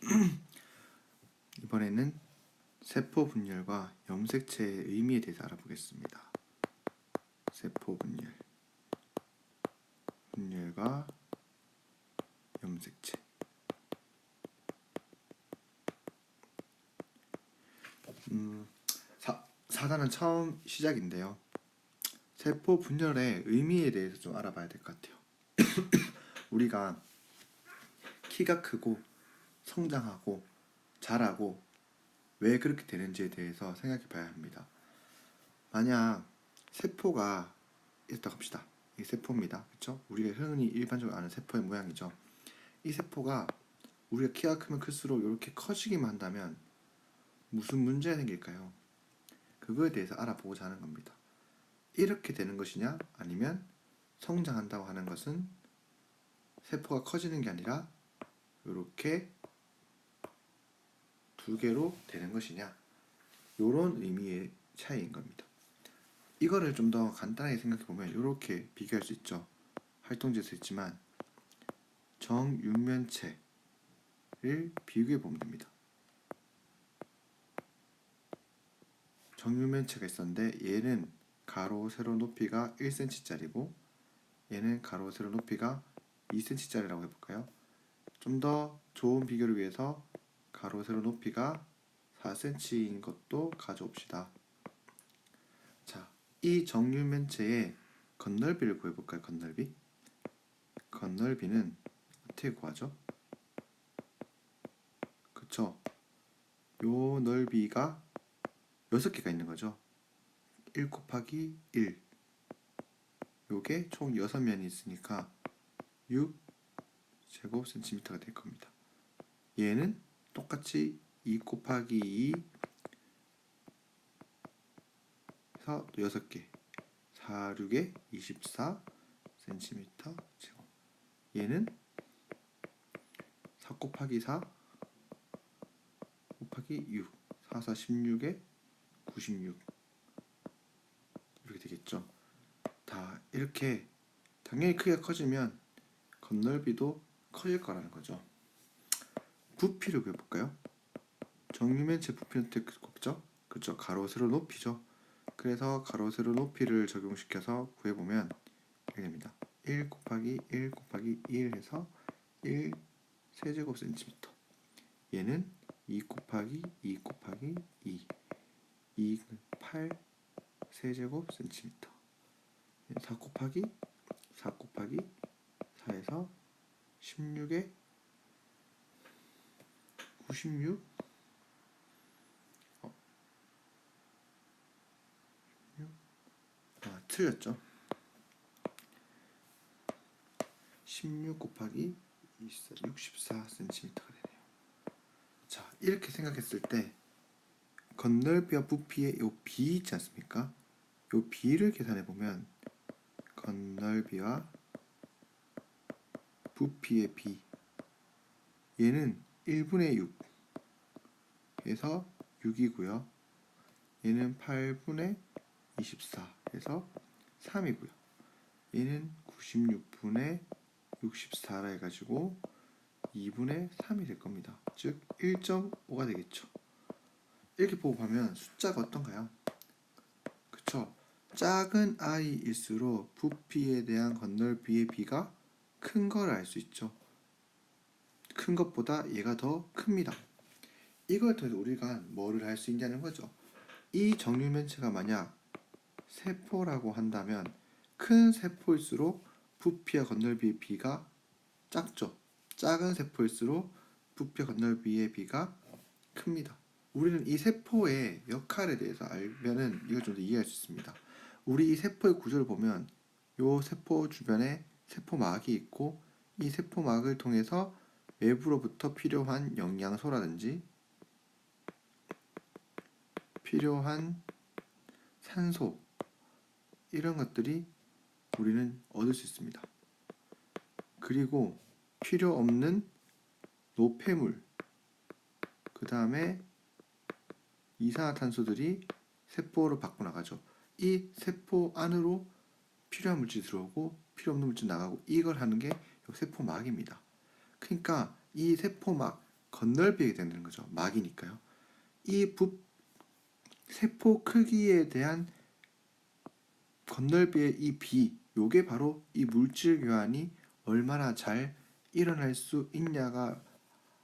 이번에는 세포 분열과 염색체의 의미에 대해서 알아보겠습니다. 세포 분열, 분열과 염색체. 음, 사, 사단은 처음 시작인데요. 세포 분열의 의미에 대해서 좀 알아봐야 될 것 같아요. 우리가 키가 크고 성장하고 자라고 왜 그렇게 되는지에 대해서 생각해 봐야 합니다. 만약 세포가 있다고 합시다. 이 세포입니다. 그렇죠? 우리가 흔히 일반적으로 아는 세포의 모양이죠. 이 세포가 우리가 키가 크면 클수록 이렇게 커지기만 한다면 무슨 문제가 생길까요? 그거에 대해서 알아보고자 하는 겁니다. 이렇게 되는 것이냐 아니면 성장한다고 하는 것은 세포가 커지는 게 아니라 이렇게 두 개로 되는 것이냐 이런 의미의 차이인 겁니다. 이거를 좀 더 간단하게 생각해 보면 이렇게 비교할 수 있죠. 활동지에서 있지만 정육면체를 비교해 보면 됩니다. 정육면체가 있었는데 얘는 가로 세로 높이가 1cm짜리고 얘는 가로 세로 높이가 2cm짜리라고 해볼까요? 좀 더 좋은 비교를 위해서 가로 세로 높이가 4cm인 것도 가져옵시다. 자, 이 정육면체의 건널비를 구해볼까요? 건널비? 건널비는 어떻게 구하죠? 그쵸? 요 넓이가 6개가 있는 거죠. 1 곱하기 1 요게 총 6면이 있으니까 6 제곱 센티미터가 될 겁니다. 얘는 똑같이 2 곱하기 2 해서 또 6개 4, 6에 24 센티미터 제곱 얘는 4 곱하기 4 곱하기 6 4, 4, 16에 96 이렇게 되겠죠. 다 이렇게 당연히 크기가 커지면 건널비도 커질 거라는 거죠. 부피를 구해볼까요? 정유면체 부피는 어떻게 곱죠? 그렇죠. 가로 세로 높이죠. 그래서 가로 세로 높이를 적용시켜서 구해보면 이렇게 됩니다. 1 곱하기 1 곱하기 1 해서 1 세제곱 센티미터 얘는 2 곱하기 2 곱하기 2 2, 8 세제곱 센티미터 4 곱하기 4 곱하기 4에서 16에 96 어. 16? 아 틀렸죠 16 곱하기 24, 64cm가 되네요 자 이렇게 생각했을 때 건널비와 부피의 요 b 있지 않습니까? 요 b를 계산해 보면 건널비와 부피의 b 얘는 1분의 6 해서 6이고요. 얘는 8분의 24 해서 3이고요. 얘는 96분의 64라 해가지고 2분의 3이 될 겁니다. 즉 1.5가 되겠죠. 이렇게 보고 보면 숫자가 어떤가요? 그쵸? 작은 i일수록 부피에 대한 건널비의 비가 큰 걸 알 수 있죠. 큰 것보다 얘가 더 큽니다. 이걸 통해서 우리가 뭐를 할 수 있냐는 거죠. 이 정육면체가 만약 세포라고 한다면 큰 세포일수록 부피와 건널비의 비가 작죠. 작은 세포일수록 부피와 건널비의 비가 큽니다. 우리는 이 세포의 역할에 대해서 알면은 이걸 좀 더 이해할 수 있습니다. 우리 이 세포의 구조를 보면 요 세포 주변에 세포막이 있고 이 세포막을 통해서 외부로부터 필요한 영양소라든지 필요한 산소 이런 것들이 우리는 얻을 수 있습니다. 그리고 필요 없는 노폐물 그 다음에 이산화탄소들이 세포로 밖으로 나가죠. 이 세포 안으로 필요한 물질 들어오고 필요 없는 물질 나가고 이걸 하는 게 세포막입니다. 그러니까 이 세포막 건널비게 되는 거죠. 막이니까요. 이 부, 세포 크기에 대한 건널비의 이 비, 요게 바로 이 물질 교환이 얼마나 잘 일어날 수 있냐가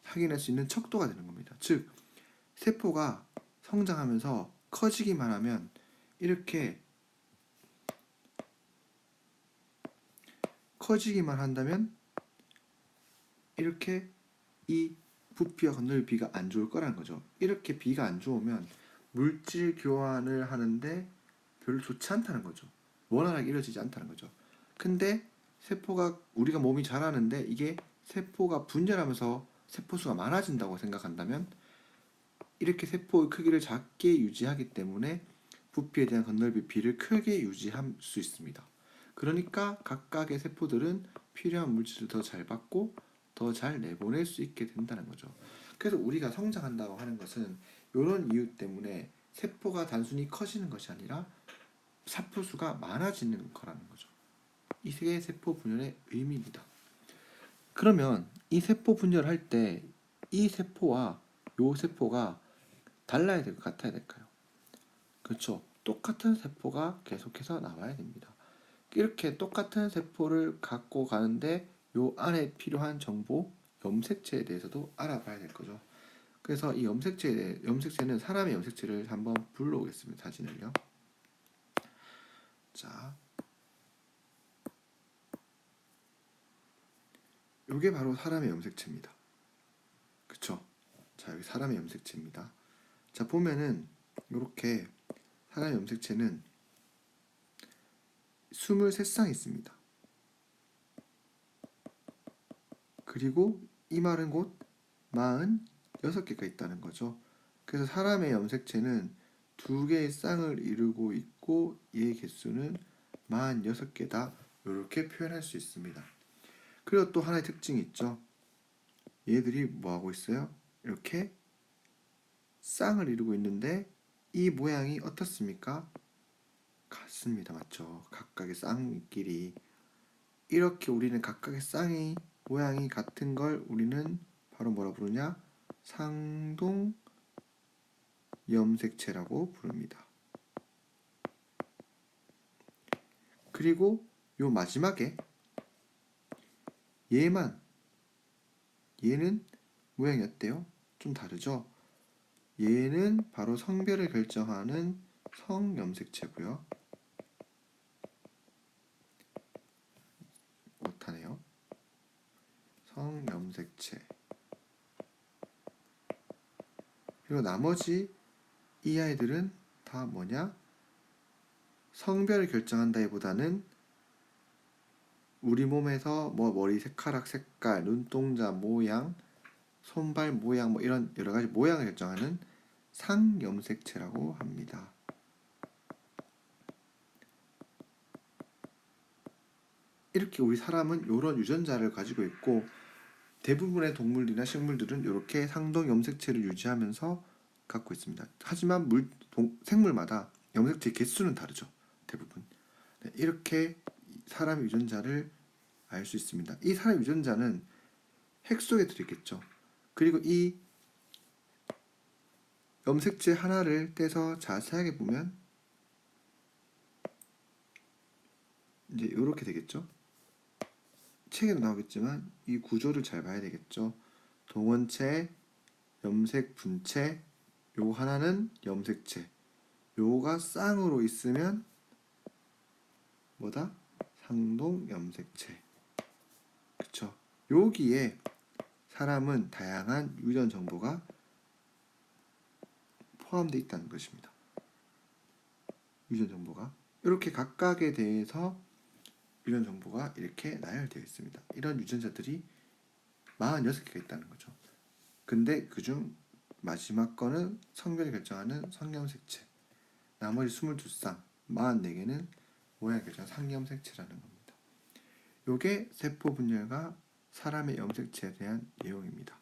확인할 수 있는 척도가 되는 겁니다. 즉, 세포가 성장하면서 커지기만 하면 이렇게 커지기만 한다면 이렇게 이 부피와 건널 비가 안 좋을 거라는 거죠. 이렇게 비가 안 좋으면 물질 교환을 하는데 별로 좋지 않다는 거죠. 원활하게 이루어지지 않다는 거죠. 근데 세포가 우리가 몸이 자라는데 이게 세포가 분열하면서 세포 수가 많아진다고 생각한다면 이렇게 세포의 크기를 작게 유지하기 때문에 부피에 대한 건널비 비를 크게 유지할 수 있습니다. 그러니까 각각의 세포들은 필요한 물질을 더 잘 받고 더 잘 내보낼 수 있게 된다는 거죠. 그래서 우리가 성장한다고 하는 것은 이런 이유 때문에 세포가 단순히 커지는 것이 아니라 세포 수가 많아지는 거라는 거죠. 이게 세포 분열의 의미입니다. 그러면 이 세포 분열할 때 이 세포와 요 세포가 달라야 될 것 같아야 될까요? 그렇죠. 똑같은 세포가 계속해서 나와야 됩니다. 이렇게 똑같은 세포를 갖고 가는데 요 안에 필요한 정보, 염색체에 대해서도 알아봐야 될 거죠. 그래서 이 염색체에 대해, 염색체는 사람의 염색체를 한번 불러오겠습니다. 사진을요. 자, 요게 바로 사람의 염색체입니다. 그쵸? 자, 여기 사람의 염색체입니다. 자, 보면은 요렇게 사람의 염색체는 23쌍 있습니다. 그리고 이 말은 곧 46개가 있다는 거죠. 그래서 사람의 염색체는 두 개의 쌍을 이루고 있고 얘의 개수는 46개다. 이렇게 표현할 수 있습니다. 그리고 또 하나의 특징이 있죠. 얘들이 뭐 하고 있어요? 이렇게 쌍을 이루고 있는데 이 모양이 어떻습니까? 같습니다. 맞죠? 각각의 쌍끼리 이렇게 우리는 각각의 쌍이 모양이 같은 걸 우리는 바로 뭐라 부르냐? 상동 염색체라고 부릅니다. 그리고 요 마지막에 얘만 얘는 모양이 어때요? 좀 다르죠? 얘는 바로 성별을 결정하는 성염색체고요. 성 염색체. 그리고 나머지 이 아이들은 다 뭐냐? 성별을 결정한다기보다는 우리 몸에서 뭐 머리 색깔락 색깔, 눈동자 모양, 손발 모양 뭐 이런 여러 가지 모양을 결정하는 상염색체라고 합니다. 이렇게 우리 사람은 이런 유전자를 가지고 있고 대부분의 동물이나 식물들은 이렇게 상동 염색체를 유지하면서 갖고 있습니다. 하지만 물, 동, 생물마다 염색체 개수는 다르죠. 대부분. 네, 이렇게 사람 유전자를 알 수 있습니다. 이 사람 유전자는 핵 속에 들어있겠죠. 그리고 이 염색체 하나를 떼서 자세하게 보면 이제 이렇게 되겠죠. 책에도 나오겠지만 이 구조를 잘 봐야 되겠죠. 동원체, 염색 분체, 요 하나는 염색체. 요가 쌍으로 있으면 뭐다? 상동 염색체. 그쵸? 여기에 사람은 다양한 유전 정보가 포함되어 있다는 것입니다. 유전 정보가 이렇게 각각에 대해서 유전 정보가 이렇게 나열되어 있습니다. 이런 유전자들이 46개가 있다는 거죠. 근데 그중 마지막 거는 성별을 결정하는 성염색체. 나머지 22쌍, 44개는 모양 결정 상염색체라는 겁니다. 요게 세포 분열과 사람의 염색체에 대한 내용입니다.